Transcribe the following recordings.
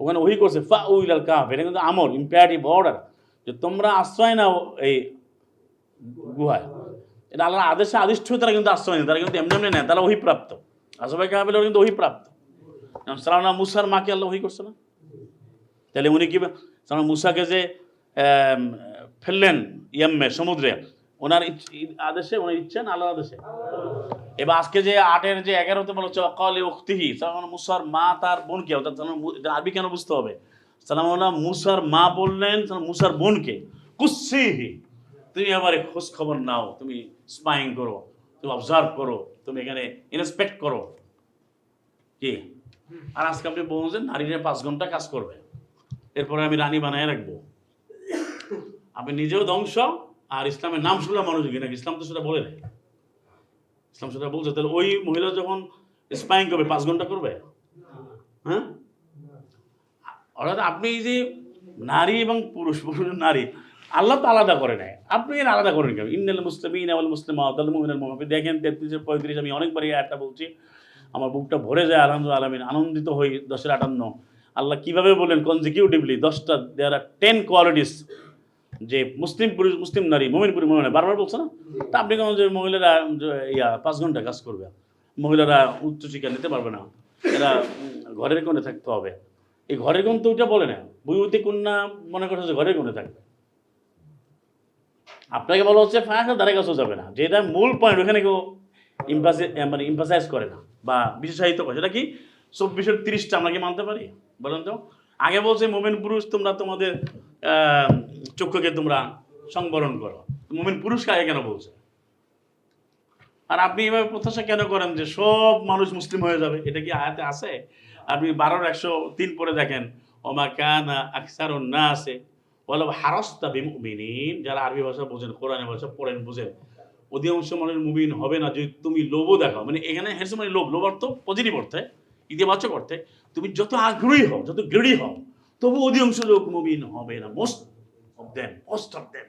ওখানে ওই করছে ফা উইল আল কাফ এটা কিন্তু আমর ইম্পারেটিভ অর্ডার যে তোমরা আশ্রয় নাও এই গুহায়। এটা আল্লাহর আদেশে আদিষ্ঠ তারা কিন্তু আশ্রয় নেই তারা কিন্তু এমনি এমনি নেয়, তারা অহিপ্রাপ্ত আসবাই কাহাবিল কিন্তু অহিপ্রাপ্ত সালামনা মুসার মাকে আল্লাহ ওহি করছে না? তাহলে উনি কি সালাম মুসাকে যে ফেললেন ইয়াম্মে সমুদ্রে ওনার আদেশে ওনার ইচ্ছা না আল্লাহর আদেশে। এবার আজকে যে আটের যে এগারোতে বলা হচ্ছে অকালে উক্তিহি সালাম মুসার মা তার বোনকে অর্থাৎ আরবি কেন বুঝতে হবে? সালাম মুসার মা বললেন মুসার বোনকে কুসিহি তুমি আবার খোঁজ খবর নাও, তুমি স্পাইং করো, তুমি অবজার্ভ করো, তুমি এখানে ইন্সপেক্ট করো। কি? আর আজকে আপনি বলুন যে নারীরা পাঁচ ঘণ্টা কাজ করবে। এরপরে আমি রানী বানায় রাখব। আপনি নিজেও ধ্বংস আর ইসলামের নাম শুনলে মানুষ নাকি ইসলাম তো সেটা বলে নেই। ইসলাম সেটা বলছে, তাহলে ওই মহিলা যখন স্পাইং করবে, পাঁচ ঘণ্টা করবে? হ্যাঁ? অর্থাৎ আপনি যে নারী এবং পুরুষ পুরুষ নারী, আল্লাহ তো আলাদা করে নেয়। আপনি এর আলাদা করেন কেন? ইন্নাল মুসলিম ইনাল মুসলিম আদাল মুমিন আপনি দেখেন তেত্রিশ, পঁয়ত্রিশ, আমি অনেকবার একটা বলছি। আমার বুকটা ভরে যায় আনন্দ আলামিন, আনন্দিত হই দশের আটান্ন। আল্লাহ কীভাবে বলেন কনজিকিউটিভলি দশটা দেয়ার আর টেন কোয়ালিটিস যে মুসলিম পুরুষ, মুসলিম নারী, মোমিন পুরুষ, মোমিন বারবার বলছে না? তা আপনি কেমন যে মহিলারা ইয়া, পাঁচ ঘণ্টা কাজ করবে? মহিলারা উচ্চশিক্ষা নিতে পারবে না। এরা ঘরের কোণে থাকতে হবে। এই ঘরের কোণ তো ওইটা বলে না। বইতে কন্যা মনে করছে যে ঘরের কোণে থাকবে। আপনাকে বলা হচ্ছে ফাঁকা দ্বারা কাছেও যাবে না। যেটা মূল পয়েন্ট ওখানে কেউ ইম্পাসি মানে ইম্পাসাইজ করে না বা বিশেষায়িত করে। সেটা কি? চব্বিশের তিরিশটা, আমরা কি মানতে পারি? বলেন তো। আগে বলছে মোমেন পুরুষ তোমরা তোমাদের চক্ষুকে তোমরা সংবরণ করো। মোমেন পুরুষকে আগে কেন বলছে? আর আপনি এভাবে প্রত্যাশা কেন করেন যে সব মানুষ মুসলিম হয়ে যাবে? এটা কি আয়াতে আছে? আপনি বারোর একশো তিন পরে দেখেন, ওমা কানা আকসার না আছে বলো হারস্তা বিমিন যারা আরবি ভাষা বোঝেন, কোরআনের ভাষা পড়েন, বুঝেন, অধিকাংশ মানুষ মুমিন হবে না যদি তুমি লোভও দেখাও। মানে এখানে হেসে মানে লোভ লোভ অর্থ পজিটিভ অর্থে ইতিবাচক অর্থে তুমি যত আগ্রহী হও, যত গ্রেডি হও, তবু অধিকাংশ লোক মুমিন হবে না। Most of them most of them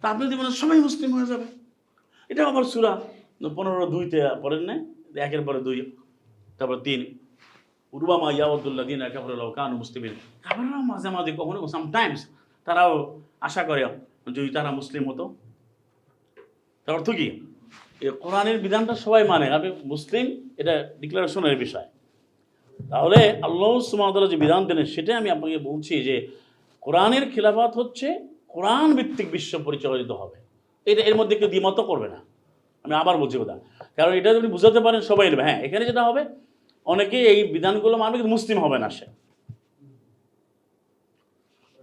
তা আপনি বলেন সবাই মুসলিম হয়ে যাবে। এটা আবার সুরা পনেরো দুইতে পড়েন না একের পরে দুই, তারপর তিন। উরুবামা ইয়াউদ্দুল্লাহ দিন কাবরুল্লাহ কানু মুসলিমিন। কাবরুল্লাহ মাঝে মাঝে কখনো সামটাইমস তারাও আশা করে যদি তারা মুসলিম হতো। তার অর্থ কি? এই কোরআনের বিধানটা সবাই মানে। আপনি মুসলিম, এটা ডিক্লারেশনের বিষয়। তাহলে আল্লাহ সুমাতাল্লাহ যে বিধান দিলেন সেটাই আমি আপনাকে বলছি যে কোরআনের খিলাফাত হচ্ছে কোরআন ভিত্তিক বিশ্ব পরিচালিত হবে। এটা এর মধ্যে কেউ দ্বিমত করবে না। আমি আবার বলছি কথা। কারণ এটা যদি বুঝাতে পারেন, সবাই নেবে হ্যাঁ এখানে যেটা হবে অনেকে এই বিধানগুলো মানবে, কিন্তু মুসলিম হবে না সে।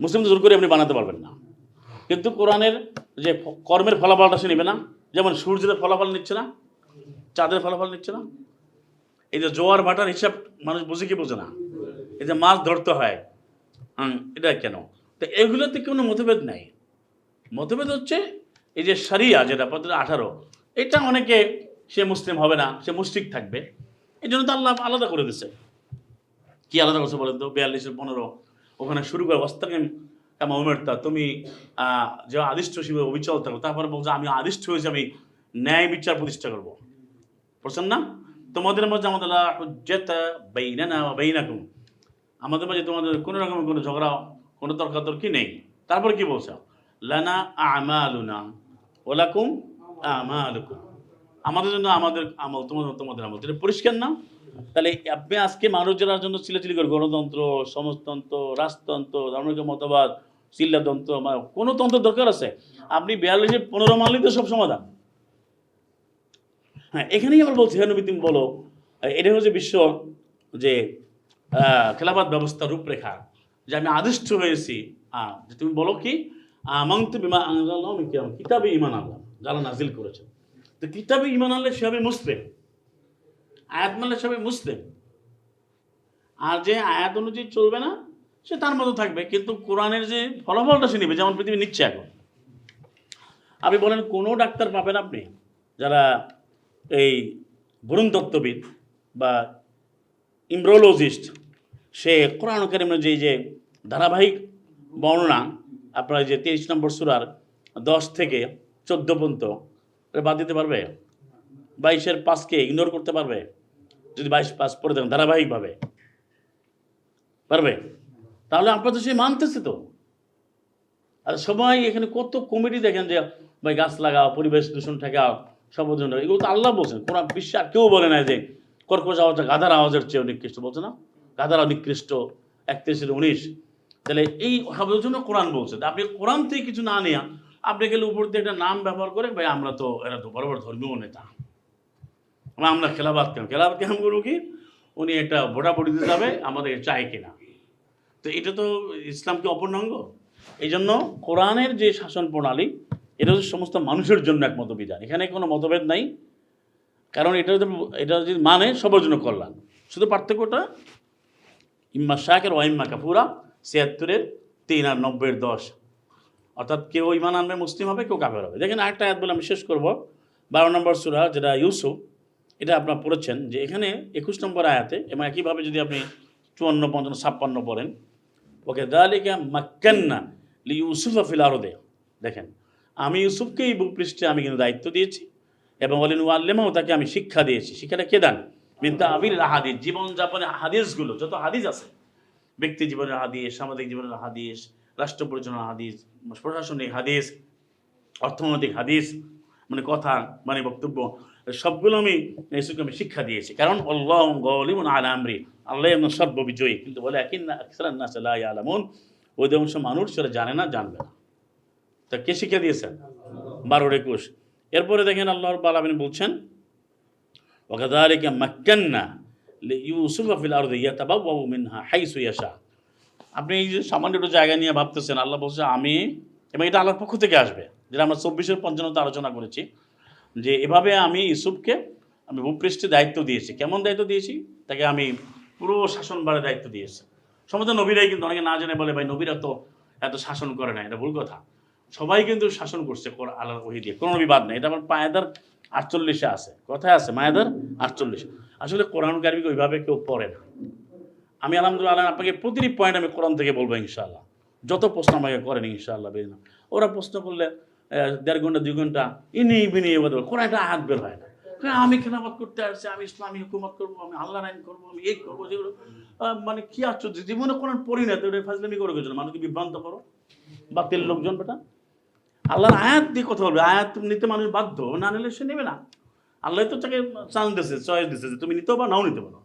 মুসলিম জোর করে আপনি বানাতে পারবেন না। কিন্তু কোরআনের যে কর্মের ফলাফলটা সে নেবে না। যেমন সূর্যের ফলাফল নিচ্ছে না, চাঁদের ফলাফল নিচ্ছে না। এই যে জোয়ার ভাটার হিসাব মানুষ বুঝে কি বোঝে না? এই যে মাছ ধরতে হয় এটা কেন? তো এগুলোতে কোনো মতভেদ নাই। মতভেদ হচ্ছে এই যে সারিয়া যেটা পদ্ধতি আঠারো, এটা অনেকে সে মুসলিম হবে না, সে মুশরিক থাকবে। এই জন্য তো আল্লাহ আলাদা করে দিছে কি আলাদা করছে বলেন তো? বিয়াল্লিশের পনেরো, ওখানে শুরু করে অস্তাকিম কামা উমেরতা তুমি যে আদিষ্ট হিসেবে অবিচল থাকো, তারপরে বলছো, আমি আদিষ্ট হয়েছে, আমি ন্যায় বিচার প্রতিষ্ঠা করব। বুঝছেন না? তোমাদের মধ্যে আমাদের ওয়া বাইনাকুম। আমাদের মাঝে তোমাদের কোনো রকমের কোনো ঝগড়া, কোনো তর্কাতর্কি নেই। তারপর কি বলছে? লানা আমালুনা ওলাকুম আমালুকুম। আমাদের জন্য আমাদের আমল, তোমাদের তোমাদের আমল। এটা পরিষ্কার না? তাহলে আপনি আজকে মানুষ জন্য চিলাচিলি করে, গণতন্ত্র, সমাজতন্ত্র, রাজতন্ত্র ধর্মিক মতবাদ চিল্লাতন্ত্র মানে কোনো তন্ত্র দরকার আছে? আপনি বিয়াল্লিশে পনেরো মানলেই তো সব সমাধান। হ্যাঁ এখানেই আবার বলছি হ্যাঁ নবী, তুমি বলো, এটা হচ্ছে বিশ্ব যে খেলাফত ব্যবস্থা রূপরেখা, যে আমি আদিষ্ট হয়েছি। যে তুমি বলো কি, আমন্ত বিমা আনজাল্লাহ মিন কিতাব- ইমান আল্লাহ যারা নাজিল করেছে তো কিতাবে ইমান আনলে সে হবে মুসলিম। আয়াত মানলে সে হবে মুসলিম। আর যে আয়াত অনুযায়ী চলবে না সে তার মতো থাকবে, কিন্তু কোরআনের যে ফলাফলটা সে নেবে, যেমন পৃথিবী নিচ্ছে এখন। আপনি বলেন, কোনো ডাক্তার পাবেন আপনি যারা এই ভ্রূণ তত্ত্ববিদ বা ইমব্রোলজিস্ট? সে কোরআন কারিমের যে যে ধারাবাহিক বর্ণনা, আপনার যে তেইশ নম্বর সুরার দশ থেকে চোদ্দ পর্যন্ত বাদ দিতে পারবে? বাইশের পাঁচকে ইগনোর করতে পারবে? যদি বাইশ পাস পড়ে দেখেন ধারাবাহিকভাবে, পারবে? তাহলে আপনার তো সে মানতেছে তো। আর সবাই এখানে কত কমিটি দেখেন যে, ভাই গাছ লাগাও, পরিবেশ দূষণ ঠেকাও সর্বজন এগুলো তো আল্লাহ বলছেন। কোরআন বিশ্ব আর কেউ বলে না যে, কর্কশ আওয়াজটা গাধার আওয়াজের চেয়ে নিকৃষ্ট। বলছে না। গাধার নিকৃষ্ট, একত্রিশের উনিশ। তাহলে এই জন্য কোরআন বলছে। আপনি কোরআন থেকে কিছু না নেয়া, আপনি গেলে উপর দিয়ে একটা নাম ব্যবহার করে ভাই আমরা তো, এরা তো বড় বড় ধর্মীয় নেতা। আমরা আমরা খেলাবাদ কেন? খেলাবাদ কেন করব কি? উনি একটা ভোটাভুটি দিতে যাবে, আমাদের চাই কিনা? তো এটা তো ইসলামকে অপূর্ণাঙ্গ? এই জন্য কোরআনের যে শাসন প্রণালী, এটা হচ্ছে সমস্ত মানুষের জন্য এক মতবিধান। এখানে কোনো মতভেদ নাই। কারণ এটা এটা যদি মানে সবার জন্য কল্যাণ। শুধু পার্থক্যটা, ইম্মা শাকের ওয়াইম্মা কাপুরা ছিয়াত্তরের তিন আর নব্বইয়ের দশ। অর্থাৎ কেউ ইমান আনবে, মুসলিম হবে, কেউ কাফের হবে। দেখেন আরেকটা আয়াত বলে আমি শেষ করব। বারো নম্বর সুরা, যেটা ইউসুফ, এটা আপনার পড়েছেন যে এখানে একুশ নম্বর আয়াতে, এবং একইভাবে যদি আপনি চুয়ান্ন, পঞ্চান্ন, ছাপ্পান্ন পড়েন ওকে দালিকা মাক্কান্না লি ইউসুফ ফিল আরদে দেখেন, আমি ইউসুফকে এই ভূপৃষ্ঠে আমি কিন্তু দায়িত্ব দিয়েছি এবং বলেন আল্লেমাও তাকে আমি শিক্ষা দিয়েছি। শিক্ষাটা কে দান? মিন্তা আবিল হাদিস। জীবনযাপনের হাদিসগুলো, যত হাদিস আছে, ব্যক্তি জীবনের হাদিস, সামাজিক জীবনের হাদিস, রাষ্ট্র পরিচালনার হাদিস, প্রশাসনিক হাদিস, অর্থনৈতিক হাদিস মানে কথা মানে বক্তব্য সবগুলো আমি ইসুকে শিক্ষা দিয়েছি। কারণ আল্লাহ গলিমুন আলা আমরি। আল্লাহ এমন সর্ববিজয়ী। কিন্তু বলে একই না আকসারান নাস লা ইয়ালামুন। অধিকাংশ মানুষ সেটা জানে না, জানবে না। তা কে শিক্ষা দিয়েছেন বারোর একুশ। এরপরে দেখেন আল্লাহর বালামিন বলছেন ওকাদারিকা মাক্কান্না ইউসুফ ফিল আরদি ইয়াতাবাওয়াউ মিনহা হাইসু ইয়াশা। আপনি এই যে সামান্য একটু জায়গা নিয়ে ভাবতেছেন, আল্লাহ বলছে, আমি, এবং এটা আল্লাহর পক্ষ থেকে আসবে। যেটা আমরা চব্বিশের পঞ্চান্নতে আলোচনা করেছি যে এভাবে আমি ইউসুফকে আমি ভূপৃষ্ঠে দায়িত্ব দিয়েছি। কেমন দায়িত্ব দিয়েছি? তাকে আমি পুরো শাসনভারে দায়িত্ব দিয়েছি। সমস্ত নবীরাই কিন্তু অনেকে না জেনে বলে, ভাই, নবীরা তো এত শাসন করে না, এটা ভুল কথা। সবাই কিন্তু শাসন করছে কোর- আল্লাহর ওহি দিয়ে। কোনো বিবাদ নেই। এটা আমার পায়েদার আটচল্লিশে আছে। কথায় আছে, মায়েদার আটচল্লিশ। আসলে কোরআন কারিকে ওইভাবে কেউ পড়ে না। আমি আলহামদুলিল্লাহ আল্লাহ আপনাকে প্রতিটি পয়েন্ট আমি কোরআন থেকে বলব ইনশাআল্লাহ। যত প্রশ্ন আমাকে করেন ইনশাআল্লাহ, বেরিয়ে ওরা প্রশ্ন করলে দেড় ঘণ্টা দুই ঘণ্টা ইনি বিনি এবার কোরআন একটা হাত বের হয় না। কয়, আমি খেলাফত করতে আসছি আমি ইসলামী হুকুমত করব আমি আল্লাহ আইন করব আমি এই করব যেগুলো মানে কি আশ্চর্য জীবনে কোরআন পড়ি না তো ফাজলামি করে গেছিল মানুষকে বিভ্রান্ত করো। বা তেল লোকজন বেটা। আল্লাহর আয়াত দিয়ে কথা বলবে আয়াত নিতে মানুষ বাধ্য না নিলে সে নেবে না। আল্লাহ তো তাকে চান্স দিয়েছে চয়েস দিয়েছে যে তুমি নিতে পারো নাও নিতে পারো।